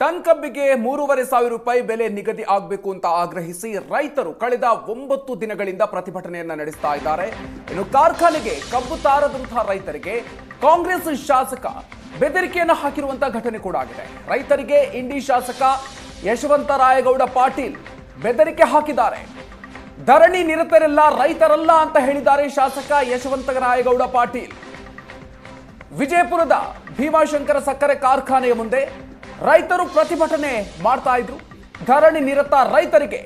Ton ಕಬ್ಬಿಗೆ ಮೂರುವರೆ ಸಾವಿರ ರೂಪಾಯಿ ಬೆಲೆ ನಿಗದಿ ಆಗಬೇಕು ಅಂತ ಆಗ್ರಹಿಸಿ ರೈತರು ಕಳೆದ ಒಂಬತ್ತು ದಿನಗಳಿಂದ ಪ್ರತಿಭಟನೆಯನ್ನ ನಡೆಸ್ತಾ ಇದ್ದಾರೆ. ಇನ್ನು ಕಾರ್ಖಾನೆಗೆ ಕಬ್ಬು ತಾರದಂತಹ ರೈತರಿಗೆ ಕಾಂಗ್ರೆಸ್ ಶಾಸಕ ಬೆದರಿಕೆಯನ್ನು ಹಾಕಿರುವಂತಹ ಘಟನೆ ಕೂಡ ಆಗಿದೆ. ರೈತರಿಗೆ ಇಂಡಿ ಶಾಸಕ ಯಶವಂತ ರಾಯಗೌಡ ಪಾಟೀಲ್ ಬೆದರಿಕೆ ಹಾಕಿದ್ದಾರೆ. ಧರಣಿ ನಿರತರೆಲ್ಲ ರೈತರಲ್ಲ ಅಂತ ಹೇಳಿದ್ದಾರೆ ಶಾಸಕ ಯಶವಂತ ರಾಯಗೌಡ ಪಾಟೀಲ್. ವಿಜಯಪುರದ ಭೀಮಾಶಂಕರ ಸಕ್ಕರೆ ಕಾರ್ಖಾನೆಯ ಮುಂದೆ ರೈತರು ಪ್ರತಿಭಟನೆ ಮಾಡ್ತಾ ಇದ್ರು. ಧರಣಿ ನಿರತ ರೈತರಿಗೆ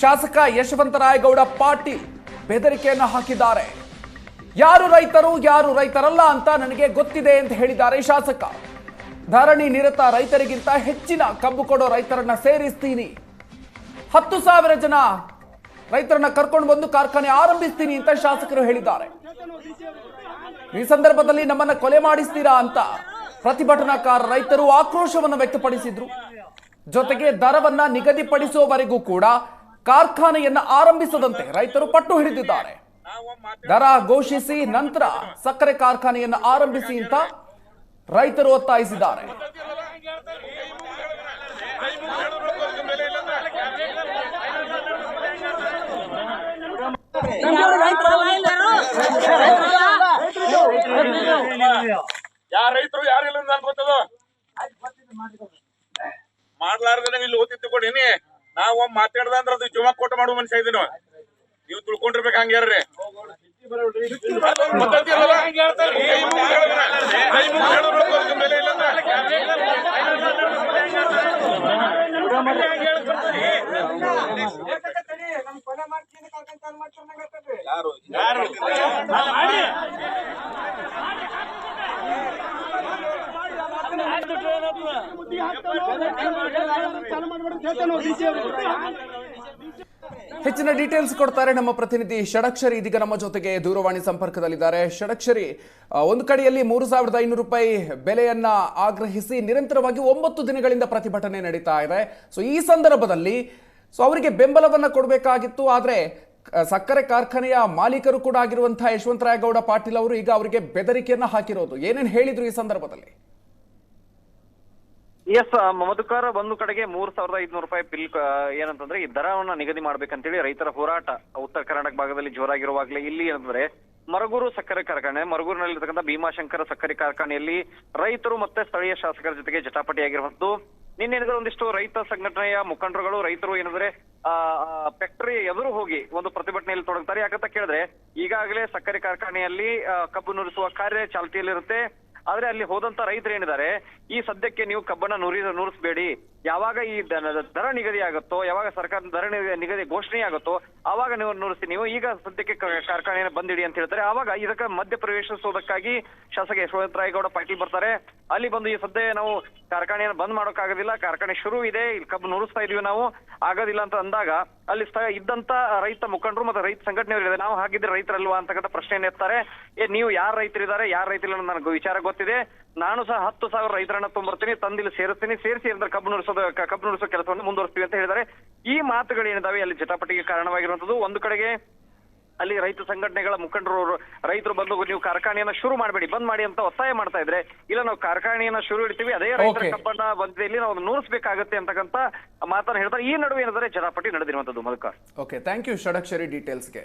ಶಾಸಕ ಯಶವಂತರಾಯಗೌಡ ಪಾಟೀಲ್ ಬೆದರಿಕೆಯನ್ನು ಹಾಕಿದ್ದಾರೆ. ಯಾರು ರೈತರು, ಯಾರು ರೈತರಲ್ಲ ಅಂತ ನನಗೆ ಗೊತ್ತಿದೆ ಅಂತ ಹೇಳಿದ್ದಾರೆ ಶಾಸಕ. ಧರಣಿ ನಿರತ ರೈತರಿಗಿಂತ ಹೆಚ್ಚಿನ ಕಬ್ಬು ಕೊಡೋ ರೈತರನ್ನ ಸೇರಿಸ್ತೀನಿ. ಹತ್ತು ಸಾವಿರ ಜನ ರೈತರನ್ನ ಕರ್ಕೊಂಡು ಬಂದು ಕಾರ್ಖಾನೆ ಆರಂಭಿಸ್ತೀನಿ ಅಂತ ಶಾಸಕರು ಹೇಳಿದ್ದಾರೆ. ಈ ಸಂದರ್ಭದಲ್ಲಿ ನಮ್ಮನ್ನ ಕೊಲೆ ಮಾಡಿಸ್ತೀರಾ ಅಂತ ಪ್ರತಿಭಟನಾಕಾರ ರೈತರು ಆಕ್ರೋಶವನ್ನು ವ್ಯಕ್ತಪಡಿಸಿದ್ರು. ಜೊತೆಗೆ ದರವನ್ನ ನಿಗದಿಪಡಿಸುವವರೆಗೂ ಕೂಡ ಕಾರ್ಖಾನೆಯನ್ನ ಆರಂಭಿಸದಂತೆ ರೈತರು ಪಟ್ಟು ಹಿಡಿದಿದ್ದಾರೆ. ದರ ಘೋಷಿಸಿ ನಂತರ ಸಕ್ಕರೆ ಕಾರ್ಖಾನೆಯನ್ನ ಆರಂಭಿಸಿ ಅಂತ ರೈತರು ಒತ್ತಾಯಿಸಿದ್ದಾರೆ. ಯಾರ ರೈತರು ಯಾರಿಲ್ಲ ಅಂತ ಗೊತ್ತದ? ಮಾಡ್ಲಾರ್ದ ಇಲ್ಲಿ ಓದಿ ಕೊಡಿನಿ ನಾವ್ ಒಮ್ಮೆ ಮಾತಾಡ್ದ ಅಂದ್ರ ಅದು ಜುಮಾ ಕೊಟ್ಟು ಮಾಡುವ ಮನುಷ್ಯ ಇದೀನಿ. ನೀವು ತಿಳ್ಕೊಂಡಿರ್ಬೇಕು ಹಂಗ್ಯಾರ್ರಿ ಯಾರು? ಕೈ ಹೆಚ್ಚಿನ ಡೀಟೇಲ್ಸ್ ಕೊಡ್ತಾರೆ ನಮ್ಮ ಪ್ರತಿನಿಧಿ ಷಡಕ್ಷರಿ. ಇದೀಗ ನಮ್ಮ ಜೊತೆಗೆ ದೂರವಾಣಿ ಸಂಪರ್ಕದಲ್ಲಿದ್ದಾರೆ. ಷಡಕ್ಷರಿ ಒಂದು ಕಡೆಯಲ್ಲಿ ಮೂರು ಸಾವಿರದ ಐನೂರು ರೂಪಾಯಿ ಬೆಲೆಯನ್ನ ಆಗ್ರಹಿಸಿ ನಿರಂತರವಾಗಿ ಒಂಬತ್ತು ದಿನಗಳಿಂದ ಪ್ರತಿಭಟನೆ ನಡೀತಾ ಇದೆ. ಸೊ ಈ ಸಂದರ್ಭದಲ್ಲಿ ಸೊ ಅವರಿಗೆ ಬೆಂಬಲವನ್ನ ಕೊಡಬೇಕಾಗಿತ್ತು. ಆದ್ರೆ ಸಕ್ಕರೆ ಕಾರ್ಖಾನೆಯ ಮಾಲೀಕರು ಕೂಡ ಆಗಿರುವಂತಹ ಯಶವಂತರಾಯಗೌಡ ಪಾಟೀಲ್ ಅವರು ಈಗ ಅವರಿಗೆ ಬೆದರಿಕೆಯನ್ನ ಹಾಕಿರೋದು. ಏನೇನು ಹೇಳಿದ್ರು ಈ ಸಂದರ್ಭದಲ್ಲಿ? ಎಸ್ ಮಧುಕರ್ ಒಂದು ಕಡೆಗೆ ಮೂರ್ ಸಾವಿರದ ಐದ್ನೂರು ರೂಪಾಯಿ ಬಿಲ್ ಏನಂತಂದ್ರೆ ಈ ದರವನ್ನ ನಿಗದಿ ಮಾಡ್ಬೇಕಂತೇಳಿ ರೈತರ ಹೋರಾಟ, ಉತ್ತರ ಕರ್ನಾಟಕ ಭಾಗದಲ್ಲಿ ಜೋರಾಗಿರುವಾಗಲೇ ಇಲ್ಲಿ ಏನಂದ್ರೆ ಮರಗೂರು ಸಕ್ಕರೆ ಕಾರ್ಖಾನೆ, ಮರಗೂರಿನಲ್ಲಿರ್ತಕ್ಕಂಥ ಭೀಮಾಶಂಕರ ಸಕ್ಕರೆ ಕಾರ್ಖಾನೆಯಲ್ಲಿ ರೈತರು ಮತ್ತೆ ಸ್ಥಳೀಯ ಶಾಸಕರ ಜೊತೆಗೆ ಜಟಾಪಟಿಯಾಗಿರುವಂತದ್ದು. ನಿನ್ನೆ ಏನಿದ್ರೆ ಒಂದಿಷ್ಟು ರೈತ ಸಂಘಟನೆಯ ಮುಖಂಡರುಗಳು, ರೈತರು ಏನಂದ್ರೆ, ಆ ಫ್ಯಾಕ್ಟರಿ ಎದುರು ಹೋಗಿ ಒಂದು ಪ್ರತಿಭಟನೆಯಲ್ಲಿ ತೊಡಗ್ತಾರೆ. ಯಾಕಂತ ಕೇಳಿದ್ರೆ ಈಗಾಗಲೇ ಸಕ್ಕರೆ ಕಾರ್ಖಾನೆಯಲ್ಲಿ ಕಬ್ಬು ನುರಿಸುವ ಕಾರ್ಯ ಚಾಲ್ತಿಯಲ್ಲಿರುತ್ತೆ ಆದ್ರೆ ಅಲ್ಲಿ ಹೋದಂತ ರೈತರು ಏನಿದ್ದಾರೆ ಈ ಸದ್ಯಕ್ಕೆ ನೀವು ಕಬ್ಬನ್ನ ನುರಿ ನುರಿಸಬೇಡಿ. ಯಾವಾಗ ಈ ದರ ನಿಗದಿ ಆಗುತ್ತೋ ಯಾವಾಗ ಸರ್ಕಾರದ ದರ ನಿಗದಿ- ಘೋಷಣೆ ಆಗುತ್ತೋ ಆವಾಗ ನೀವು ನೋಡಿಸ್ತೀನಿ ನೀವು ಈಗ ಸದ್ಯಕ್ಕೆ ಕಾರ್ಖಾನೆಯನ್ನು ಬಂದಿಡಿ ಅಂತ ಹೇಳ್ತಾರೆ. ಆವಾಗ ಇದಕ್ಕೆ ಮಧ್ಯ ಪ್ರವೇಶಿಸುವುದಕ್ಕಾಗಿ ಶಾಸಕ ಯಶವಂತರಾಯಗೌಡ ಪಾಟೀಲ್ ಬರ್ತಾರೆ. ಅಲ್ಲಿ ಬಂದು ಈ ಸದ್ಯ ನಾವು ಕಾರ್ಖಾನೆಯನ್ನು ಬಂದ್ ಮಾಡೋಕ್ಕಾಗೋದಿಲ್ಲ. ಕಾರ್ಖಾನೆ ಶುರು ಇದೆ. ಇಲ್ಲಿ ಕಬ್ಬು ನುರಿಸ್ತಾ ಇದೀವಿ ನಾವು. ಆಗೋದಿಲ್ಲ ಅಂತ ಅಂದಾಗ ಅಲ್ಲಿ ಇದ್ದಂತ ರೈತ ಮುಖಂಡರು ಮತ್ತೆ ರೈತ ಸಂಘಟನೆಯವರು ಇದೆ ನಾವು ಹಾಗಿದ್ರೆ ರೈತರಲ್ವಾ ಅಂತಕ್ಕಂಥ ಪ್ರಶ್ನೆಯನ್ನು ಎತ್ತಾರೆ. ಏ, ನೀವು ಯಾರು ರೈತರಿದ್ದಾರೆ? ಯಾರು ರೈತರಿಲ್ಲ ನನಗೆ ವಿಚಾರ ಗೊತ್ತಿದೆ. ನಾನು ಸಹ ಹತ್ತು ಸಾವಿರ ರೈತರನ್ನ ತೊಂಬರ್ತೀನಿ ತಂದಿಲ್ಲಿ ಸೇರಿಸ್ತೀನಿ ಸೇರಿಸಿ ಅಂದ್ರೆ ಕಬ್ಬು ನುಡಿಸೋದ ಕಬ್ಬು ನುಡಿಸೋ ಕೆಲಸವನ್ನು ಮುಂದುವರಿಸ್ತೀವಿ ಅಂತ ಹೇಳಿದ್ದಾರೆ. ಈ ಮಾತುಗಳು ಏನಿದಾವೆ ಅಲ್ಲಿ ಜಟಾಪಟಿಗೆ ಕಾರಣವಾಗಿರುವಂತದ್ದು ಒಂದು ಕಡೆಗೆ ಅಲ್ಲಿ ರೈತ ಸಂಘಟನೆಗಳ ಮುಖಂಡರು ರೈತರು ಬಂದು ನೀವು ಕಾರ್ಖಾನೆಯನ್ನ ಶುರು ಮಾಡಬೇಡಿ ಬಂದ್ ಮಾಡಿ ಅಂತ ಒತ್ತಾಯ ಮಾಡ್ತಾ ಇದ್ರೆ ಇಲ್ಲ ನಾವು ಕಾರ್ಖಾನೆಯನ್ನ ಶುರು ಇಡ್ತೀವಿ ಅದೇ ರೈತರ. ಕಬ್ಬನ್ನ ಬಂದಿಲ್ಲಿ ನಾವು ನೂರಿಸಬೇಕಾಗತ್ತೆ ಅಂತಕ್ಕಂತ ಮಾತನ್ನ ಹೇಳ್ತಾರೆ. ಈ ನಡುವೆ ಏನಾದ್ರೆ ಜಟಾಪಟಿ ನಡೆದಿರುವಂತದ್ದು Madhukar. Okay thank you Shadakshari ಡೀಟೇಲ್ಸ್ಗೆ